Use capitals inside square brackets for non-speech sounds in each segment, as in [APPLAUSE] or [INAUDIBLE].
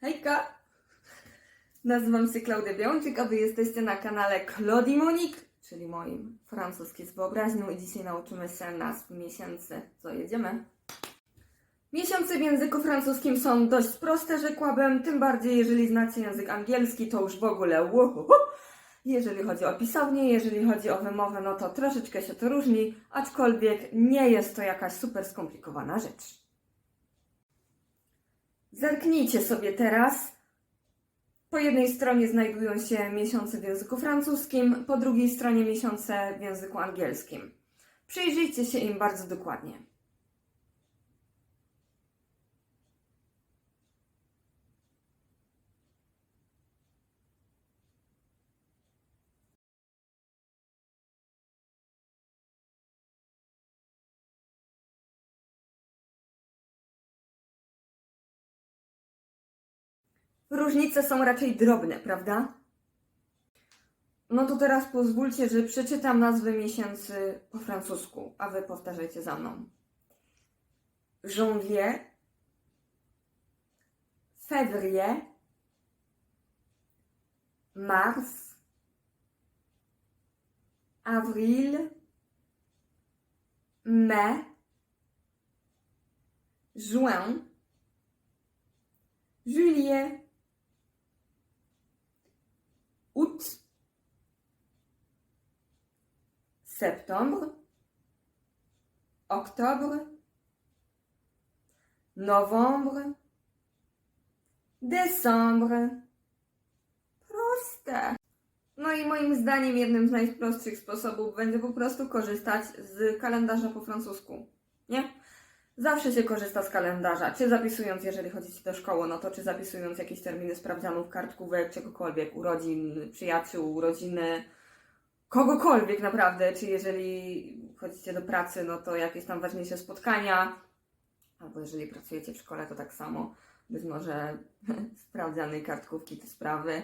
Hejka! Nazywam się Klaudia Białączyk, a Wy jesteście na kanale Claudie Monique, czyli moim francuski z wyobraźnią i dzisiaj nauczymy się nazw miesięcy. Co, jedziemy? Miesiące w języku francuskim są dość proste, rzekłabym, tym bardziej jeżeli znacie język angielski, to już w ogóle uhuhu. Jeżeli chodzi o pisownię, jeżeli chodzi o wymowę, no to troszeczkę się to różni, aczkolwiek nie jest to jakaś super skomplikowana rzecz. Zerknijcie sobie teraz. Po jednej stronie znajdują się miesiące w języku francuskim, po drugiej stronie miesiące w języku angielskim. Przyjrzyjcie się im bardzo dokładnie. Różnice są raczej drobne, prawda? No to teraz pozwólcie, że przeczytam nazwy miesięcy po francusku, a wy powtarzajcie za mną. Janvier, février, mars, avril, mai, juin, juillet, septembre, octobre, novembre, décembre. Proste. No i moim zdaniem jednym z najprostszych sposobów będzie po prostu korzystać z kalendarza po francusku. Nie? Zawsze się korzysta z kalendarza, czy zapisując, jeżeli chodzicie do szkoły, no to czy zapisując jakieś terminy sprawdzianów, kartkówek, czegokolwiek, urodzin, przyjaciół, urodziny, kogokolwiek naprawdę, czy jeżeli chodzicie do pracy, no to jakieś tam ważniejsze spotkania, albo jeżeli pracujecie w szkole, to tak samo, być może [LAUGHS] sprawdzany, kartkówki, te sprawy.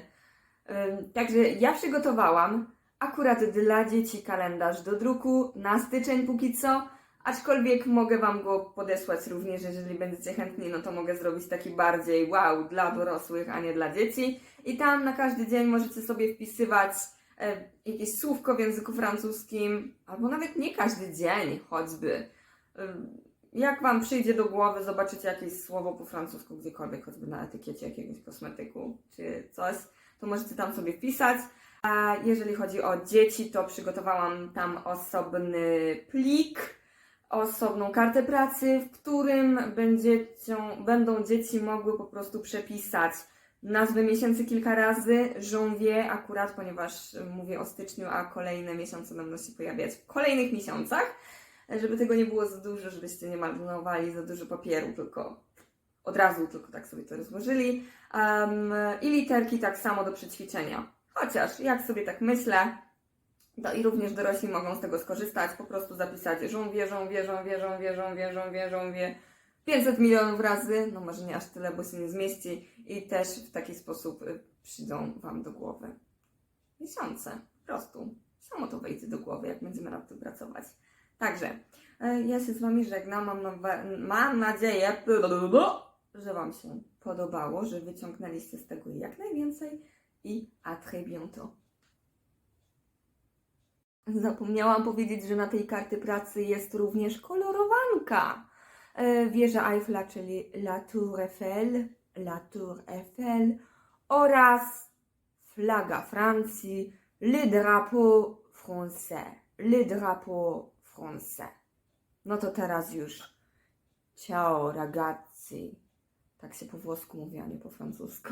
Także ja przygotowałam akurat dla dzieci kalendarz do druku na styczeń póki co, aczkolwiek mogę Wam go podesłać również, jeżeli będziecie chętni, no to mogę zrobić taki bardziej wow dla dorosłych, a nie dla dzieci. I tam na każdy dzień możecie sobie wpisywać jakieś słówko w języku francuskim, albo nawet nie każdy dzień, choćby. Ym, Jak Wam przyjdzie do głowy, zobaczycie jakieś słowo po francusku gdziekolwiek, choćby na etykiecie jakiegoś kosmetyku czy coś, to możecie tam sobie wpisać. A jeżeli chodzi o dzieci, to przygotowałam tam osobny plik, osobną kartę pracy, w którym będziecie, będą dzieci mogły po prostu przepisać nazwy miesięcy kilka razy, janvier akurat, ponieważ mówię o styczniu, a kolejne miesiące będą się pojawiać w kolejnych miesiącach, żeby tego nie było za dużo, żebyście nie marnowali za dużo papieru, tylko od razu tylko tak sobie to rozłożyli. Um, I literki tak samo do przećwiczenia. Chociaż jak sobie tak myślę, to i również dorośli mogą z tego skorzystać, po prostu zapisać janvier, janvier, janvier, janvier, janvier, janvier, janvier 500 milionów razy, no może nie aż tyle, bo się nie zmieści i też w taki sposób y, przyjdą Wam do głowy miesiące, po prostu. Samo to wejdzie do głowy, jak będziemy nad tym pracować. Także, e, ja się z Wami żegnam, mam, nowe, mam nadzieję, że Wam się podobało, że wyciągnęliście z tego jak najwięcej i à très bientôt. Zapomniałam powiedzieć, że na tej karty pracy jest również kolorowanka. E, Wieża Eiffla, czyli La Tour Eiffel, La Tour Eiffel oraz flaga Francji, le drapeau français, le drapeau français. No to teraz już ciao ragazzi. Tak się po włosku mówi, a nie po francusku.